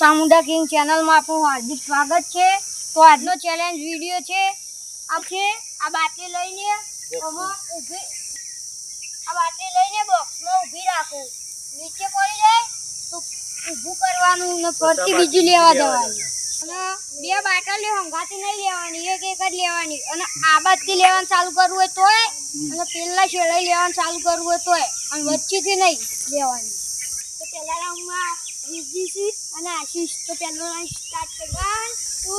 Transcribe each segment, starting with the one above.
Chamunda king ચેનલમાં આપણું હાર્દિક સ્વાગત છે. તો આજનો ચેલેન્જ વીડિયો છે. આ છે આ બાટલી લઈને ઊભી આ બાટલી લઈને બોક્સમાં ઊભી રાખો. નીચે પડી જાય તો ઊભું કરવાનું ને ફરતી બીજી લેવા જવાની અને બે બાટલી હંગાતી નહીં લેવાની એક એક જ લેવાની. અને આ બાજથી લેવાનું ચાલુ કરવું હોય તોય અને પેલા છેડાઈ લેવાનું ચાલુ કરવું હોય તોય અને વચ્ચેથી નહીં લેવાની. તો પહેલા રાઉન્ડમાં રિદ્ધિ અને આશીષ તો પહેલો રાઉન્ડ સ્ટાર્ટ કર. One two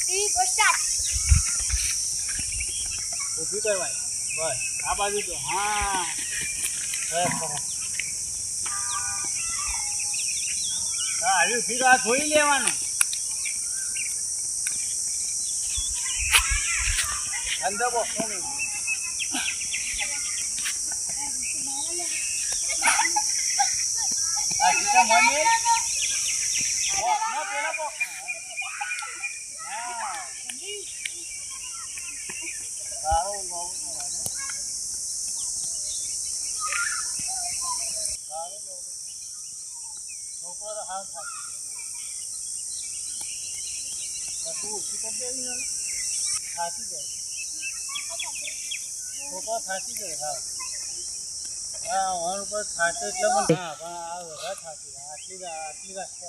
three go start ઊભી કરવાની બસ. આ બાજુ તો. હા. હા, હજુ ફીરો આ ધોઈ લેવાનું. અંદર બોક્સો સીધા મને બોક્સમાં પેલા હાવ થાકી જાય છોકરો થાકી જાય હા હા વણ ઉપર થાકે એટલે હા. પણ આ વધારે થાકી આટલી આટલી રાખશે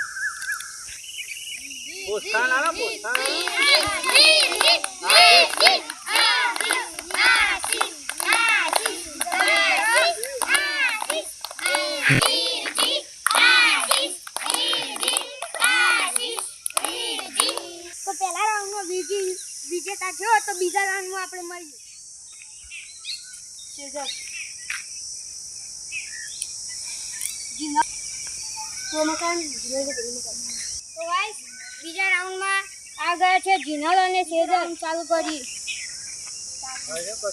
પોસ્તાન આના પોસ્તાન વિજેતા થયો તો બીજા રાઉન્ડમાં આપણે મળીએ તો ગાઈસ બીજા રાઉન્ડમાં આ ગયા છે જીનલ અને સેજલ ચાલુ કરી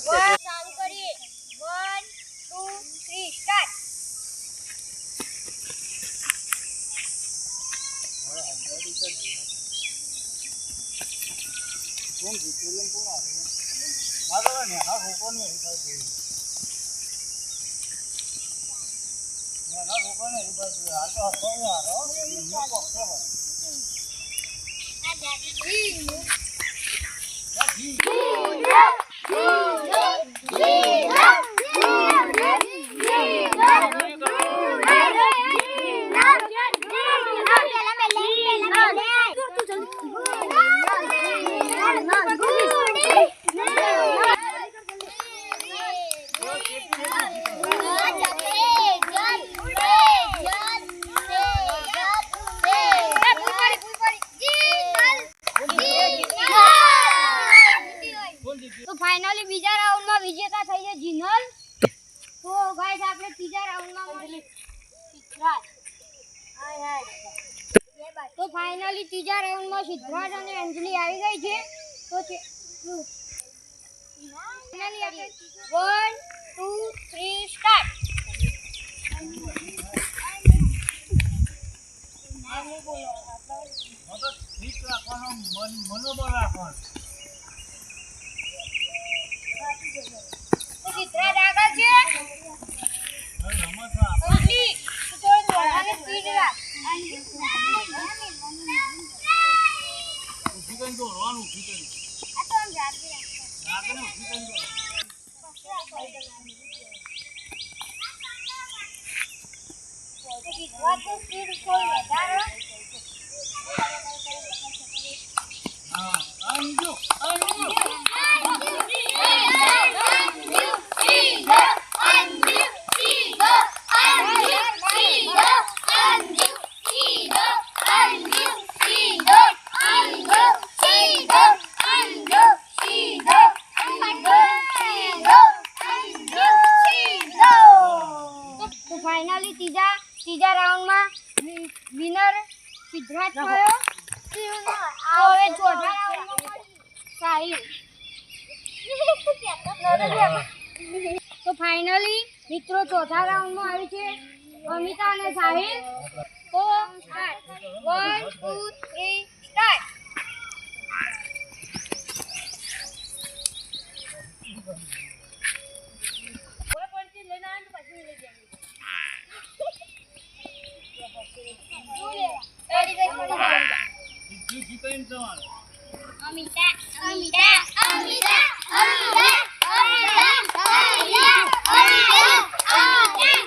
વન ચાલુ કરી વન ટુ થ્રી સ્ટાર્ટ કોણ જીતેલું કોણ હારેલું? મારે એવી થાય છે. નેના છોકરાને એવી થાય છે. હાલ તો હસો ને હારો. એમનો પક્ષે હોય. જા જી. કોણ જીત્યું? તો ફાઇનલી બીજા રાઉન્ડમાં વિજેતા થઈ છે જીનલ તો ગાઈસ આપણે ત્રીજા રાઉન્ડમાં મળીએ સિદ્ધરાજ તો ત્રીજા રાઉન્ડમાં સિદ્ધાર્થ અને અંજલિ આવી ગઈ છે. તો વન થ્રી, સ્ટાર્ટ. મનોબળ રાખવાનું સિદ્ધાર્થ આગળ છે હવે રમત રાખ. અંજલિ તું થોડી વધારે સ્પીડ રાખ ઊભી કરીને દોડવાનું, ઊભી કરીને. આ તો આમ જાતી રાખ. રાખીને ઊભી કરીને દોડ. સિદ્ધરાજની સ્પીડ થોડી વધારે હા, અંજુ, અંજુ. તો ફાઇનલી ત્રીજા ત્રીજા રાઉન્ડમાં વિનર સિદ્ધાર્થ થયો. હવે ચોથા રાઉન્ડમાં સાહિલ. તો ફાઇનલી મિત્રો ચોથા રાઉન્ડમાં આવી છે અમિતા અને Sahil. Four one two three start જી જી કરીને જવાનું અમિતા અમિતા અમિતા અમિતા આ બીજા તો મારી છે.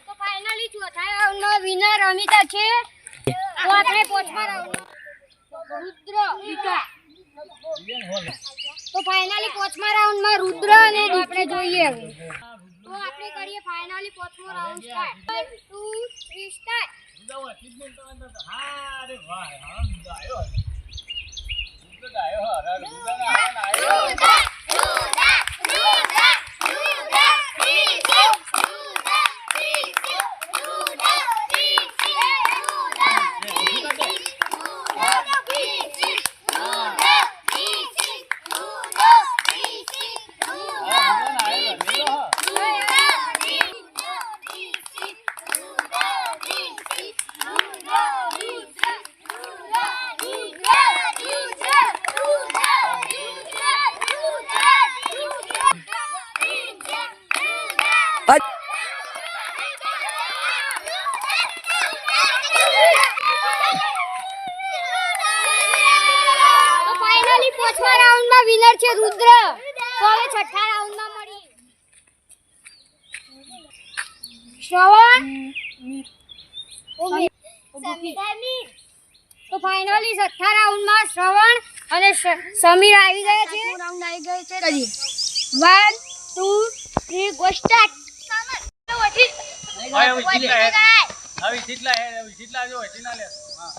તો ફાઇનલી ચોથા રાઉન્ડનો વિનર અમિતા છે તો આપણે પાંચમા રાઉન્ડમાં રુદ્ર. વિકા તો ફાઇનલી પાંચમા રાઉન્ડમાં રુદ્ર અને આપણે જોઈએ હવે. તો આપણે કરીએ ફાઇનલી પાંચમો રાઉન્ડ સ્ટાર્ટ 1 2 3 સ્ટાર્ટ બીજા હોય, તીજ મિનિટ તો અંદર તો. હા, અરે વાહ, હા, બીજા આયો હવે. બીજો તો આયો, હા, અરે, બીજાને આયો ને આયો. હા, બીજાને આયો, બીજો, હા. તો ફાઇનલી પાંચમા રાઉન્ડમાં વિનર છે રુદ્ર. તો હવે છઠ્ઠા રાઉન્ડમાં મળી. શ્રવણ. તો ફાઇનલી છઠ્ઠા રાઉન્ડમાં શ્રવણ અને સમીર આવી ગયા છે. રાઉન્ડ આવી ગયો છે. કરી one two three go start. હવે જીતલા હે, હવે જો હોય, લે. હા.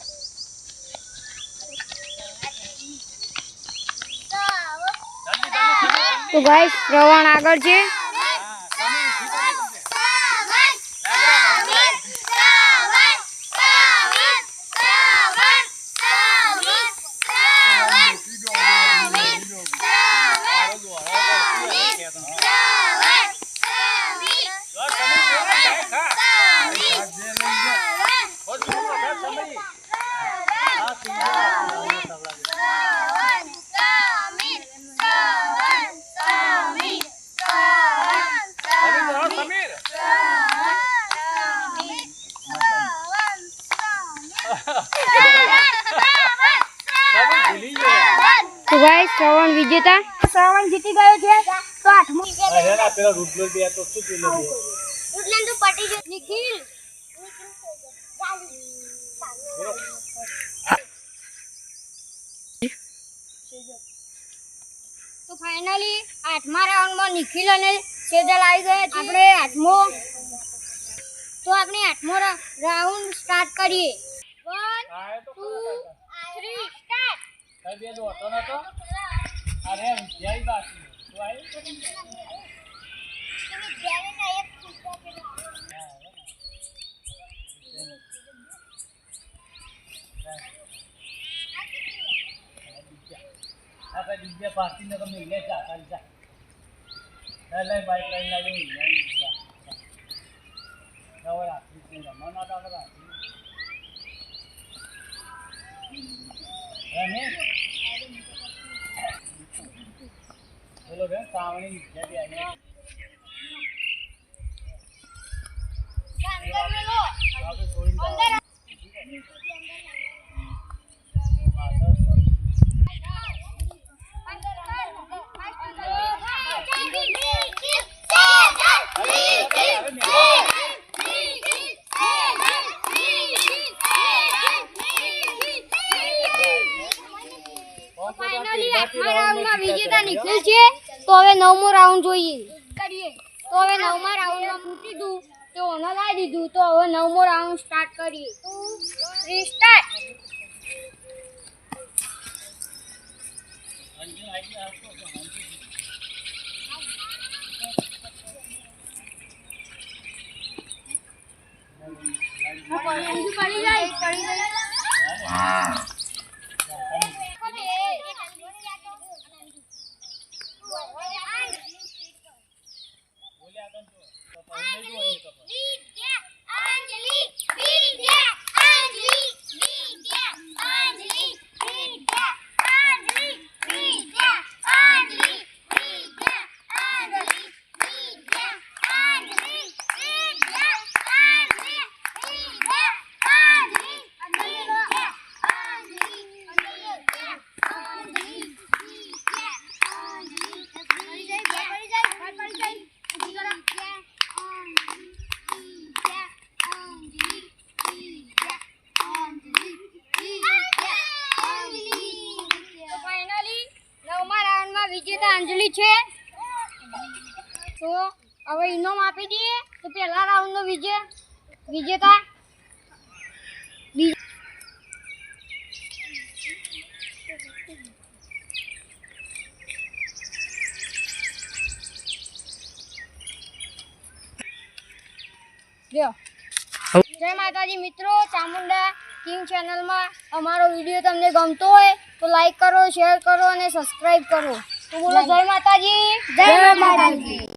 તો ગાઈસ શ્રવણ આગળ છે હા, સમીર, જીતો નહીં તમને. હારો જો, હારો જો, શું હવે કહેતો, હા. જો, સમીર, બોલો, ખાય, ખા. બોલ, છોકરો, ખા, સમીર. હા, સમીર, સવડા દે. સમીર, બોલો, સમીર. સમીર ભૂલી ગયો. તો ભાઈ શ્રવણ વિજેતા. શ્રવણ જીતી ગયો છે. તો આઠમો અરે ના, પેલા રૂટલો બે તો શું પેલો બે? નિખિલ. તો ફાઇનલી આઠમા રાઉન્ડમાં નિખિલ અને સેજલ આવી ગયા છે. આપણે આઠમો. તો આપણે આઠમો રાઉન્ડ સ્ટાર્ટ કરીએ. વન તો ટુ ખરા કાકા. થ્રી સ્ટાર્ટ કઈ બે હતો નતો? અરે, જય બાકી. તું આવી? આ કઈ બીજા પાર્ટીને તમે લે જા, ચાલ જા. લે, લે, બાઈક લઈને આવી, લઈને જા. રાખી છે, રમવા ના તો આપણે રાખી. રમે? બોલો બેન સાવણી વિદ્યા બી આવી આપણે છોડીને જવાનું. પાછળ છોડી. અંદર નિખિલ છે તો હવે નવમો રાઉન્ડ જોઈએ. કરીએ. તો હવે નવમા રાઉન્ડમાં ફૂટી દઉં તો ઓને લાવી દીધું તો હવે નવમો રાઉન્ડ સ્ટાર્ટ કરીએ. થ્રી સ્ટાર્ટ પડી જાય પડી જાય તો ફાઇનલી નવમા રાઉન્ડમાં વિજેતા અંજલિ છે તો હવે ઇનામ આપી દઈએ તો પહેલા રાઉન્ડનો વિજય વિજેતા બી- લ્યો. જય માતાજી મિત્રો, ચામુંડા કિંગ ચેનલમાં અમારો વીડિયો તમને ગમતો હોય તો લાઈક કરો શેર કરો અને સબસ્ક્રાઈબ કરો. તો બોલો, જય માતાજી. જય માતાજી.